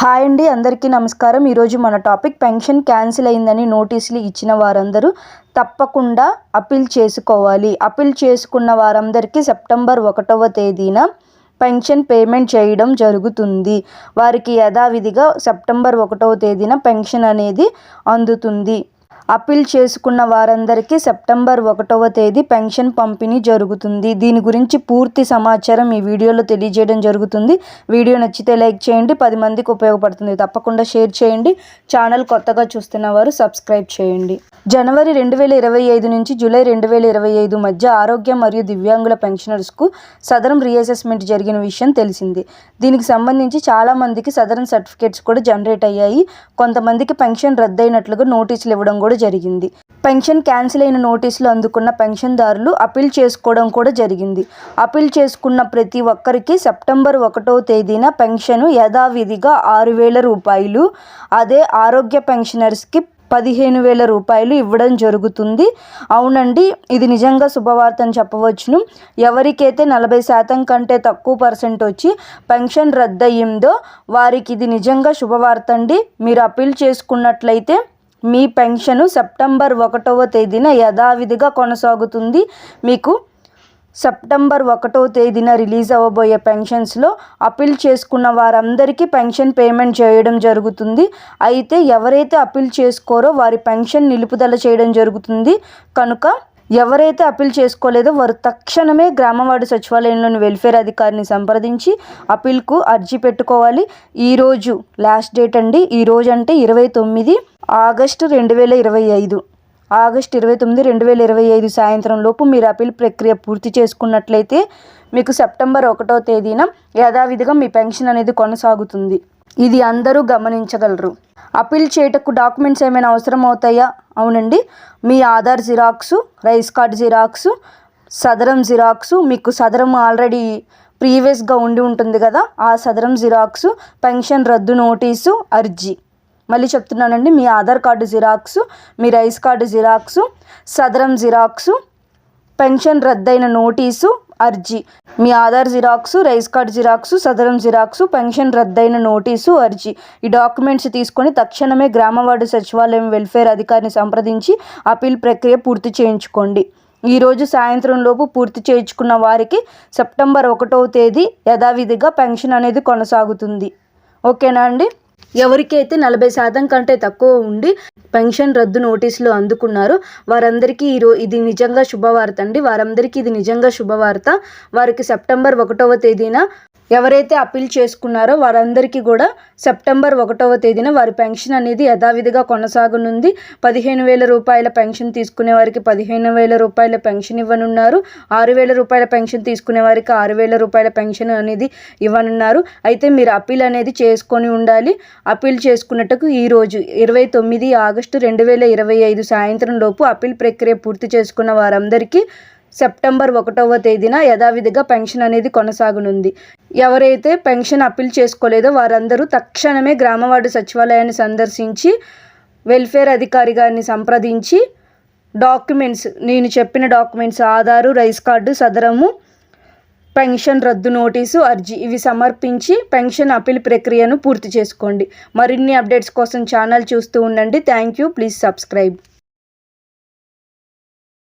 Hi అండి అందరికీ నమస్కారం. ఈరోజు మన టాపిక్ పెన్షన్ క్యాన్సిల్ అయిందని నోటీసులు ఇచ్చిన వారందరూ తప్పకుండా అప్పీల్ చేసుకోవాలి. అప్పీల్ చేసుకున్న వారందరికీ సెప్టెంబర్ ఒకటవ తేదీన పెన్షన్ పేమెంట్ చేయడం జరుగుతుంది. వారికి యథావిధిగా సెప్టెంబర్ ఒకటవ తేదీన పెన్షన్ అనేది అందుతుంది. అప్పీల్ చేసుకున్న వారందరికీ సెప్టెంబర్ ఒకటవ తేదీ పెన్షన్ పంపిణీ జరుగుతుంది. దీని గురించి పూర్తి సమాచారం ఈ వీడియోలో తెలియజేయడం జరుగుతుంది. వీడియో నచ్చితే లైక్ చేయండి పది మందికి ఉపయోగపడుతుంది. తప్పకుండా షేర్ చేయండి. ఛానల్ కొత్తగా చూస్తున్న వారు సబ్స్క్రైబ్ చేయండి. జనవరి రెండు వేల ఇరవై ఐదు నుంచి జూలై రెండు వేల ఇరవై ఐదు మధ్య ఆరోగ్య మరియు దివ్యాంగుల పెన్షనర్స్కు సదరం రీఅసెస్మెంట్ జరిగిన విషయం తెలిసింది. దీనికి సంబంధించి చాలామందికి సదరం సర్టిఫికేట్స్ కూడా జనరేట్ అయ్యాయి. కొంతమందికి పెన్షన్ రద్దయినట్లుగా నోటీసులు ఇవ్వడం కూడా జరిగింది. పెన్షన్ క్యాన్సిల్ అయిన నోటీసులు అందుకున్న పెన్షన్దారులు అప్పీల్ చేసుకోవడం కూడా జరిగింది. అప్పీల్ చేసుకున్న ప్రతి ఒక్కరికి సెప్టెంబర్ ఒకటో తేదీన పెన్షన్ యథావిధిగా ఆరు వేల రూపాయలు అదే ఆరోగ్య పెన్షనర్స్కి పదిహేను వేల రూపాయలు ఇవ్వడం జరుగుతుంది. అవునండి ఇది నిజంగా శుభవార్త అని చెప్పవచ్చును. ఎవరికైతే నలభై శాతం కంటే తక్కువ పర్సెంట్ వచ్చి పెన్షన్ రద్దయిందో వారికి ఇది నిజంగా శుభవార్త అండి. మీరు అప్పీల్ చేసుకున్నట్లయితే మీ పెన్షను సెప్టెంబర్ ఒకటవ తేదీన యథావిధిగా కొనసాగుతుంది. మీకు సెప్టెంబర్ ఒకటో తేదీన రిలీజ్ అవ్వబోయే పెన్షన్స్లో అప్పీల్ చేసుకున్న వారందరికీ పెన్షన్ పేమెంట్ చేయడం జరుగుతుంది. అయితే ఎవరైతే అప్పీల్ చేసుకోరో వారి పెన్షన్ నిలుపుదల చేయడం జరుగుతుంది. కనుక ఎవరైతే అప్పీల్ చేసుకోలేదో వారు తక్షణమే గ్రామవాడి సచివాలయంలోని వెల్ఫేర్ అధికారిని సంప్రదించి అప్పీల్కు అర్జీ పెట్టుకోవాలి. ఈరోజు లాస్ట్ డేట్ అండి. ఈరోజు అంటే ఇరవై తొమ్మిది ఆగస్టు రెండు వేల ఇరవై ఐదు. ఆగస్ట్ ఇరవై తొమ్మిది రెండు వేల ఇరవై ఐదు సాయంత్రం లోపు మీరు అప్పీల్ ప్రక్రియ పూర్తి చేసుకున్నట్లయితే మీకు సెప్టెంబర్ ఒకటో తేదీన యథావిధిగా మీ పెన్షన్ అనేది కొనసాగుతుంది. ఇది అందరూ గమనించగలరు. అప్పీల్ చేయటకు డాక్యుమెంట్స్ ఏమైనా అవసరం అవుతాయా? అవునండి. మీ Aadhaar xerox rice card xerox Sadaram xerox మీకు సదరం ఆల్రెడీ ప్రీవియస్గా ఉండి ఉంటుంది కదా ఆ సదరం జిరాక్సు పెన్షన్ రద్దు నోటీసు అర్జీ. మళ్ళీ చెప్తున్నానండి మీ ఆధార్ కార్డు జిరాక్సు మీ rice card xerox Sadarem xerox pension రద్దయిన notice అర్జీ. మీ Aadhaar xerox rice card xerox Sadarem xerox pension రద్దయిన notice అర్జీ. ఈ డాక్యుమెంట్స్ తీసుకొని తక్షణమే గ్రామవార్డు సచివాలయం వెల్ఫేర్ అధికారిని సంప్రదించి అపీల్ ప్రక్రియ పూర్తి చేయించుకోండి. ఈరోజు సాయంత్రం లోపు పూర్తి చేయించుకున్న వారికి సెప్టెంబర్ ఒకటవ తేదీ యథావిధిగా పెన్షన్ అనేది కొనసాగుతుంది. ఓకేనా అండి? ఎవరికైతే నలభై శాతం కంటే తక్కువ ఉండి పెన్షన్ రద్దు నోటీసులు అందుకున్నారు. వారందరికీ ఈరో ఇది నిజంగా శుభవార్త అండి. వారందరికీ ఇది నిజంగా శుభవార్త. వారికి సెప్టెంబర్ ఒకటవ తేదీన ఎవరైతే అప్పీల్ చేసుకున్నారో వారందరికీ కూడా సెప్టెంబర్ ఒకటవ తేదీన వారి పెన్షన్ అనేది యథావిధిగా కొనసాగనుంది. పదిహేను వేల రూపాయల పెన్షన్ తీసుకునే వారికి పదిహేను వేల రూపాయల పెన్షన్ ఇవ్వనున్నారు. ఆరు వేల రూపాయల పెన్షన్ తీసుకునే వారికి ఆరు వేల రూపాయల పెన్షన్ అనేది ఇవ్వనున్నారు. అయితే మీరు అప్పీల్ అనేది చేసుకొని ఉండాలి. అప్పీల్ చేసుకున్నట్టుకు ఈరోజు ఇరవై తొమ్మిది ఆగస్టు రెండు వేల ఇరవై ఐదు సాయంత్రం లోపు అప్పీల్ ప్రక్రియ పూర్తి చేసుకున్న వారందరికీ సెప్టెంబర్ ఒకటవ తేదీన యథావిధిగా పెన్షన్ అనేది కొనసాగనుంది. ఎవరైతే పెన్షన్ అప్పీల్ చేసుకోలేదో వారందరూ తక్షణమే గ్రామవార్డు సచివాలయాన్ని సందర్శించి వెల్ఫేర్ అధికారి గారిని సంప్రదించి డాక్యుమెంట్స్ నేను చెప్పిన documents Aadhaar rice card Sadarem pension రద్దు నోటీసు అర్జీ ఇవి సమర్పించి పెన్షన్ అప్పీల్ ప్రక్రియను పూర్తి చేసుకోండి. మరిన్ని అప్డేట్స్ కోసం ఛానల్ చూస్తూ ఉండండి. Thank you. Please subscribe.